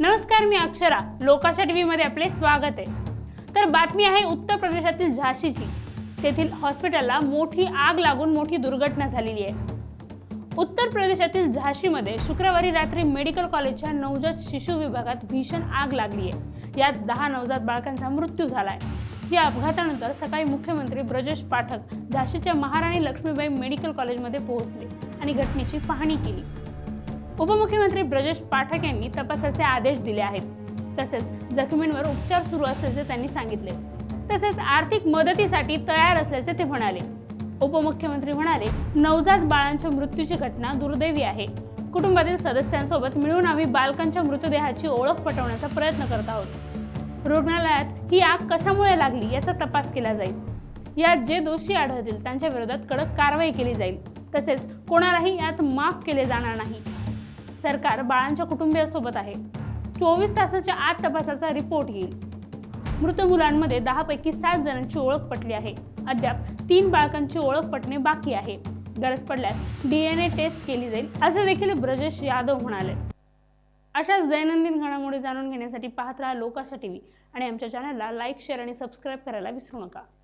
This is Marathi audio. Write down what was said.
नमस्कार मी अक्षरा. लोकाशा टीव्ही मध्ये आपले स्वागत आहे. तर बातमी आहे उत्तर प्रदेशातील झाशीची. तेथील हॉस्पिटलला मोठी आग लागून मोठी दुर्घटना झालेली आहे. उत्तर प्रदेशातील झाशीमध्ये शुक्रवारी रात्री मेडिकल कॉलेजच्या नवजात शिशु विभागात भीषण आग लागली आहे. यात दहा नवजात बाळकांचा मृत्यू झाला आहे या अपघातानंतर सकाळी मुख्यमंत्री ब्रजेश पाठक झाशीच्या महाराणी लक्ष्मीबाई मेडिकल कॉलेजमध्ये पोहोचले आणि घटनेची पाहणी केली. उपमुख्यमंत्री ब्रजेश पाठक यांनी तपासाचे आदेश दिले आहेत. तसेच जखमींवर उपचार सुरू असल्याचे त्यांनी सांगितले. तसेच आर्थिक मदतीसाठी तयार असल्याचे ते म्हणाले. उपमुख्यमंत्री म्हणाले नवजात बाळांच्या मृत्यूची घटना दुर्दैवी आहे. कुटुंबातील सदस्यांसोबत मिळून आम्ही बालकांच्या मृतदेहाची ओळख पटवण्याचा प्रयत्न करत आहोत. रुग्णालयात ही आग कशामुळे लागली याचा तपास केला जाईल. यात जे दोषी आढळतील त्यांच्या विरोधात कडक कारवाई केली जाईल. तसेच कोणालाही यात माफ केले जाणार नाही. सरकार बाळांच्या कुटुंबियासोबत आहे. चोवीस तासाच्या आत तपासाचा रिपोर्ट येईल. मृत मुलांमध्ये दहापैकी सात जणांची ओळख पटली आहे. अद्याप तीन बाळकांची ओळख पटणे बाकी आहे. गरज पडल्यास डीएनए टेस्ट केली जाईल असे देखील ब्रजेश यादव म्हणाले. अशाच दैनंदिन घडामोडी जाणून घेण्यासाठी पाहत राहा लोकाशा टीव्ही आणि आमच्या चॅनलला लाईक शेअर आणि सबस्क्राईब करायला विसरू नका.